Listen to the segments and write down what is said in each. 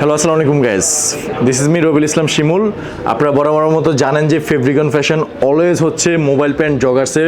Hello আসসালামু আলাইকুম guys this is me রবিল ইসলাম শিমুল আপনারা বরাবর মতো জানেন যে ফেব্রিকন ফ্যাশন অলওয়েজ হচ্ছে মোবাইল প্যান্ট জগার্সে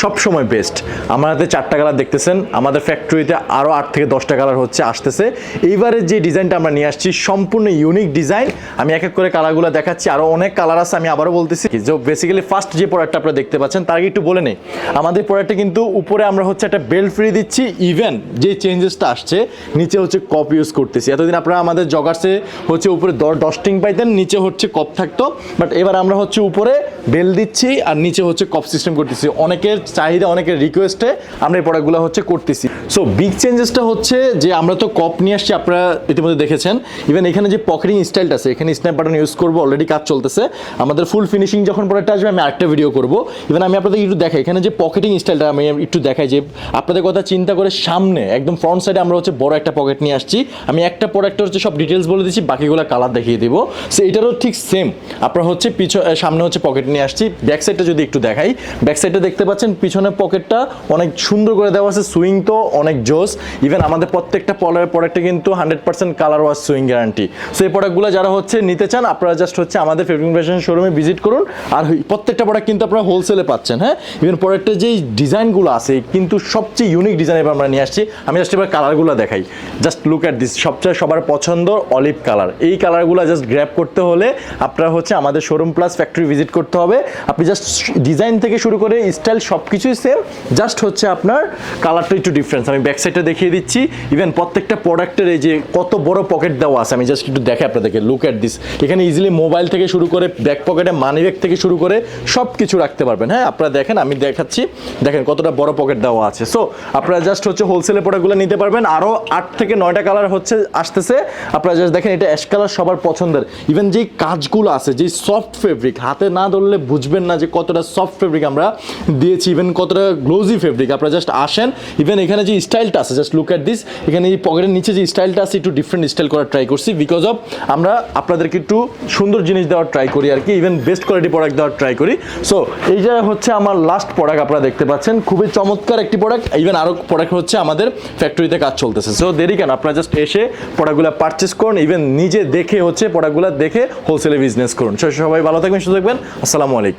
সবসময় বেস্ট আমার হাতে চারটা কালার দেখতেছেন। আমাদের ফ্যাক্টরিতে আরও আট থেকে দশটা কালার হচ্ছে, আসতেছে। এইবারের যে ডিজাইনটা আমরা নিয়ে আসছি, সম্পূর্ণ ইউনিক ডিজাইন আমি এক এক করে কালারগুলো দেখাচ্ছি। আরও অনেক কালার আছে, আমি আবারও বলতেছি। যে বেসিক্যালি ফার্স্ট যে প্রোডাক্টটা আপনারা দেখতে পাচ্ছেন, তার আগে একটু বলে নেই। আমাদের প্রোডাক্টটা কিন্তু উপরে আমরা হচ্ছে একটা বেল্ট ফ্রি দিচ্ছি ইভেন যে চেঞ্জেসটা আসছে, নিচে হচ্ছে কপ ইউজ করতেছি। এতদিন আপনারা আমাদের জগার্সে হচ্ছে উপরে ডস্টিং পাইতেন নিচে হচ্ছে কপ থাকতো। বাট এবার আমরা হচ্ছে উপরে বেল দিচ্ছি আর নিচে হচ্ছে কপ সিস্টেম করতেছি। অনেকের চাহিদা, অনেকের রিকোয়েস্টে আমরা এই প্রোডাক্টগুলো হচ্ছে করতেছি। সো বিগ চেঞ্জেসটা হচ্ছে যে আমরা তো কপ নিয়ে আসছি, আপনারা ইতিমধ্যে দেখেছেন। ইভেন এখানে যে পকেটিং স্টাইলটা আছে, এখানে স্ন্যাপ বাটন ইউজ করব অলরেডি কাজ চলতেছে। আমাদের ফুল ফিনিশিং যখন প্রোডাক্ট আসবে, আমি আরেকটা ভিডিও করব। ইভেন আমি আপনাদের একটু দেখাই, এখানে যে পকেটিং স্টাইলটা আমি একটু দেখাই যে আপনাদের কথা চিন্তা করে সামনে, একদম ফ্রন্ট সাইডে আমরা হচ্ছে বড় একটা পকেট নিয়ে আসছি। আমি একটা প্রোডাক্টের হচ্ছে সব ডিটেলস বলে দিচ্ছি, বাকিগুলো কালার দেখিয়ে দিব। সো এটারও ঠিক সেম আপনারা হচ্ছে পিছনে সামনে হচ্ছে পকেট নিয়ে আসছি। ব্যাক সাইডটা যদি একটু দেখাই ব্যাক সাইডটা দেখতে পাচ্ছেন, পিছনের পকেটটা অনেক সুন্দর করে দেওয়া আছে সুইং তো অনেক জোস। ইভেন আমাদের প্রত্যেকটা পলের প্রোডাক্টে কিন্তু hundred percent colour wash sewing guarantee so এই প্রোডাক্টগুলো যারা হচ্ছে নিতে চান, আপনারা জাস্ট হচ্ছে আমাদের ফেব্রিক ফ্যাশন শোরুমে ভিজিট করুন। আর প্রত্যেকটা প্রোডাক্ট কিন্তু আপনারা হোলসেলে পাচ্ছেন হ্যাঁ? ইভেন প্রোডাক্টের যেই ডিজাইনগুলো আছে, কিন্তু সবচেয়ে ইউনিক ডিজাইন এবার আমরা নিয়ে আসছি। আমি জাস্ট এবার কালারগুলো দেখাই। জাস্ট লুক অ্যাট দিস সবচেয়ে সবার পছন্দ অলিভ কালার এই কালারগুলো জাস্ট গ্র্যাপ করতে হলে আপনার হচ্ছে আমাদের শোরুম প্লাস ফ্যাক্টরি ভিজিট করতে হবে। আপনি জাস্ট ডিজাইন থেকে শুরু করে স্টাইল সব কিছুই সেম জাস্ট হচ্ছে আপনার কালারটা একটু ডিফারেন্স আমি ব্যাক সাইডটা দেখিয়ে দিচ্ছি। ইভেন প্রত্যেকটা প্রোডাক্টের এই যে কত বড় পকেট দেওয়া আছে, আমি জাস্ট একটু দেখাই আপনাদেরকে লুক অ্যাট দিস এখানে ইজিলি মোবাইল থেকে শুরু করে ব্যাক পকেটে মানি ব্যাগ থেকে শুরু করে সব কিছু রাখতে পারবেন। হ্যাঁ আপনারা দেখেন, আমি দেখাচ্ছি। দেখেন কতটা বড় পকেট দেওয়া আছে। সো আপনারা জাস্ট হচ্ছে হোলসেলে প্রোডাক্টগুলো নিতে পারবেন। আরও আট থেকে নয়টা কালার হচ্ছে, আসতেছে। আপনারা জাস্ট দেখেন, এটা অ্যাশ কালার সবার পছন্দের। ইভেন যেই কাজগুলো আছে, যেই সফট ফেব্রিক হাতে না ধরলে বুঝবেন না যে কতটা সফট ফেব্রিক আমরা দিয়েছি ইভেন কতটা গ্লোজি ফেব্রিক আপনারা জাস্ট আসেন ইভেন এখানে যে স্টাইলটা আছে জাস্ট লুক অ্যাট দিস এখানে এই পকেটের নিচে যে স্টাইলটা আছে, একটু ডিফারেন্ট স্টাইল করার ট্রাই করছি বিকজ অফ আমরা আপনাদেরকে একটু সুন্দর জিনিস দেওয়ার ট্রাই করি আর কি ইভেন বেস্ট কোয়ালিটি প্রোডাক্ট দেওয়ার ট্রাই করি। সো এইটা হচ্ছে আমার লাস্ট প্রোডাক্ট আপনারা দেখতে পাচ্ছেন, খুবই চমৎকার একটি প্রোডাক্ট ইভেন আরও প্রোডাক্ট হচ্ছে আমাদের ফ্যাক্টরিতে কাজ চলতেছে। সো দেরি কেন, আপনারা জাস্ট এসে প্রোডাক্টগুলো পারচেস করুন ইভেন নিজে দেখে হচ্ছে প্রোডাক্টগুলো দেখে হোলসেলে বিজনেস করুন। সবাই ভালো থাকবেন, সুস্থ থাকবেন আসসালামু আলাইকুম